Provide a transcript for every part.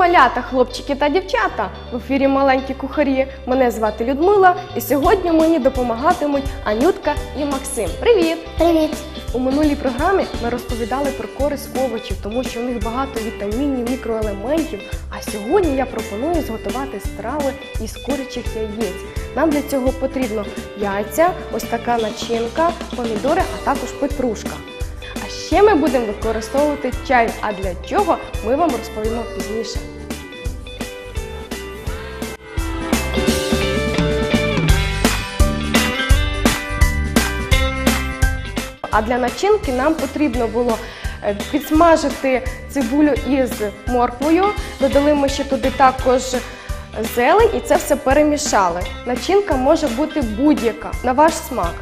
малята, хлопчики та дівчата! В ефірі маленькі кухарі. Мене звати Людмила, і сьогодні мені допомагатимуть Анютка і Максим. Привіт! Привіт! У минулій програмі ми розповідали про користь овочів, тому що в них багато вітамінів, мікроелементів. А сьогодні я пропоную зготувати страви із курячих яєць. Нам для цього потрібно яйця, ось така начинка, помідори, а також петрушка. А ще ми будемо використовувати чай. А для чого ми вам розповімо пізніше. А для начинки нам потрібно було е, підсмажити цибулю із морквою. Додали ми ще туди також зелень і це все перемішали. Начинка може бути будь-яка на ваш смак.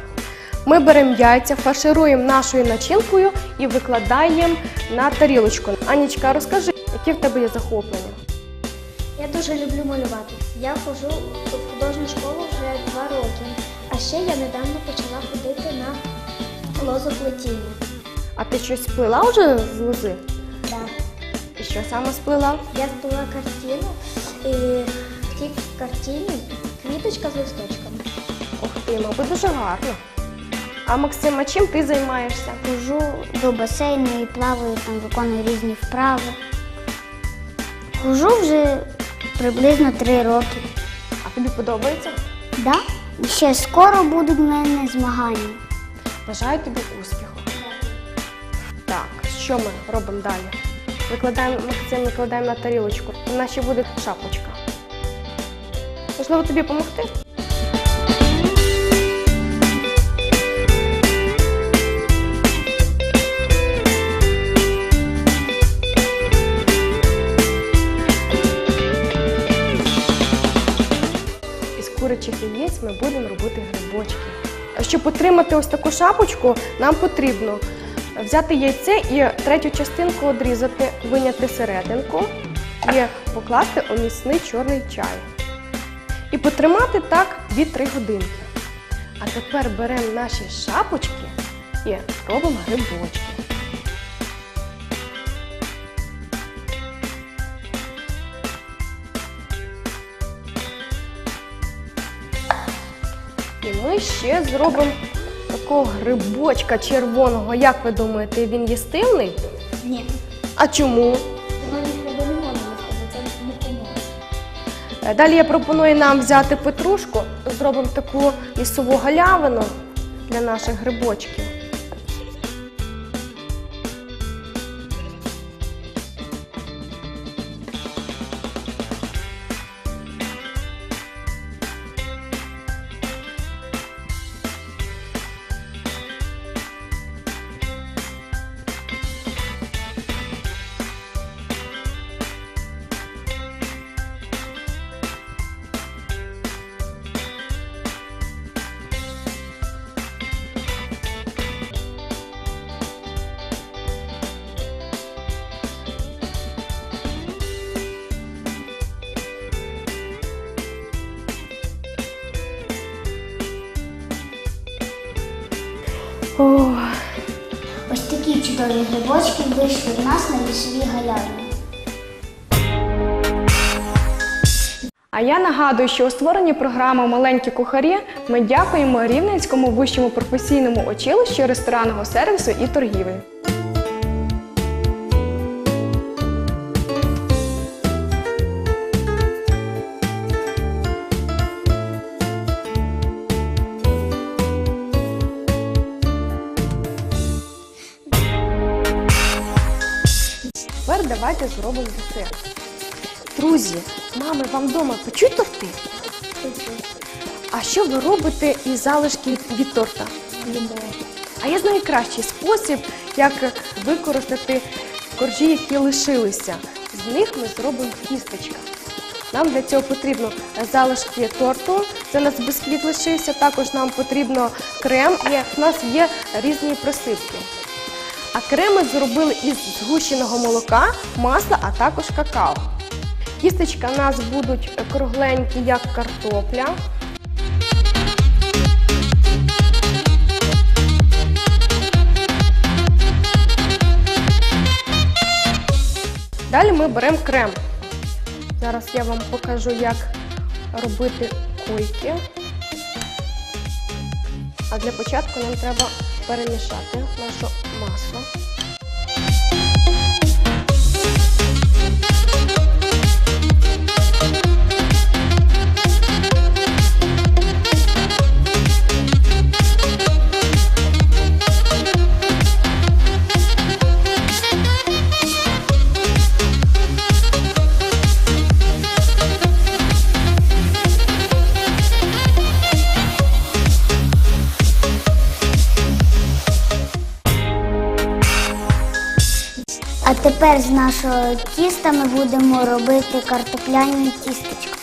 Ми беремо яйця, фаршируємо нашою начинкою і викладаємо на тарілочку. Анічка, розкажи, які в тебе є захоплення? Я дуже люблю малювати. Я ходжу в художню школу вже два роки. А ще я недавно почала ходити на лозоплетіння. А ти щось сплела вже з лози? Да. І що саме сплела? Я збила картину і в тій картині квіточка з листочками. Ух ти, мабуть, дуже гарно. А Максим, а чим ти займаєшся? Хожу до басейну і плаваю, там виконую різні вправи. Хожу вже приблизно три роки. А тобі подобається? Да? Ще скоро будуть в мене змагання. Бажаю тобі успіху. Так, що ми робимо далі? Викладаємо Максим, викладаємо на тарілочку. У нас ще буде шапочка. Можливо, тобі допомогти? Із курячих яєць ми будемо робити грибочки. Щоб отримати ось таку шапочку, нам потрібно взяти яйце і третю частинку одрізати, виняти серединку і покласти у міцний чорний чай. І потримати так 2-3 годинки. А тепер беремо наші шапочки і робимо грибочки. І ми ще зробимо такого грибочка червоного. Як ви думаєте, він їстивний? Ні. А чому? Е, Далі я пропоную нам взяти петрушку, зробимо таку лісову галявину для наших грибочків. Такі чудові грибочки вийшли в нас на лісовій галявині. А я нагадую, що у створенні програми Маленькі кухарі ми дякуємо Рівненському вищому професійному училищу ресторанного сервісу і торгівлі. Тепер давайте зробимо десерт. Друзі, мами, вам вдома печуть торти? А що ви робите із залишків від торта? А я знаю кращий спосіб, як використати коржі, які лишилися. З них ми зробимо тістечка. Нам для цього потрібно залишки торту, це у нас бісквіт лишився, також нам потрібно крем і в нас є різні присипки. А крем ми зробили із згущеного молока, масла, а також какао. Тістечка у нас будуть кругленькі, як картопля. Далі ми беремо крем. Зараз я вам покажу, як робити кульки. А для початку нам треба перемішати нашу масу. Тепер з нашого тіста ми будемо робити картопляні тістечка.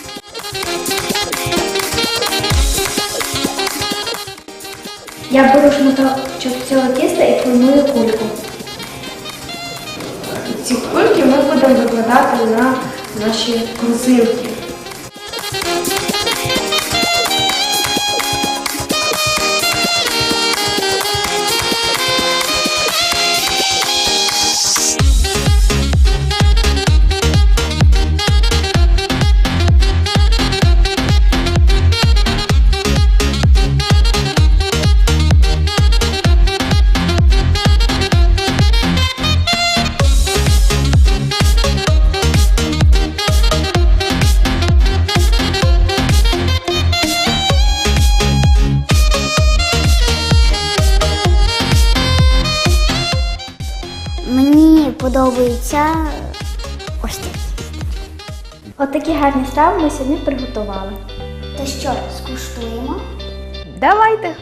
Я беру шматочок цього тіста і формую кульку. Ці кульки ми будемо викладати на наші корзинки. Мені подобається ось так. Отакі гарні страви ми сьогодні приготували. То що, скуштуємо? Давайте!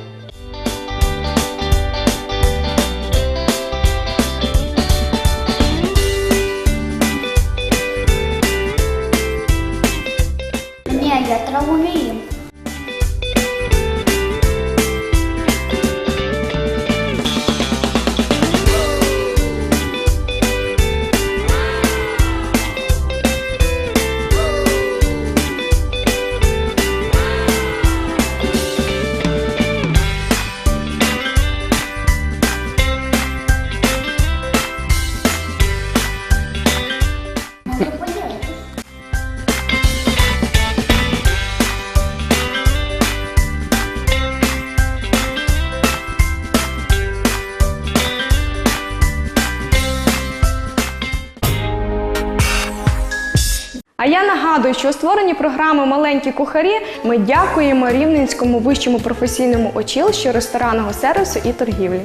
А я нагадую, що у створенні програми Маленькі кухарі ми дякуємо Рівненському вищому професійному училищу ресторанного сервісу і торгівлі.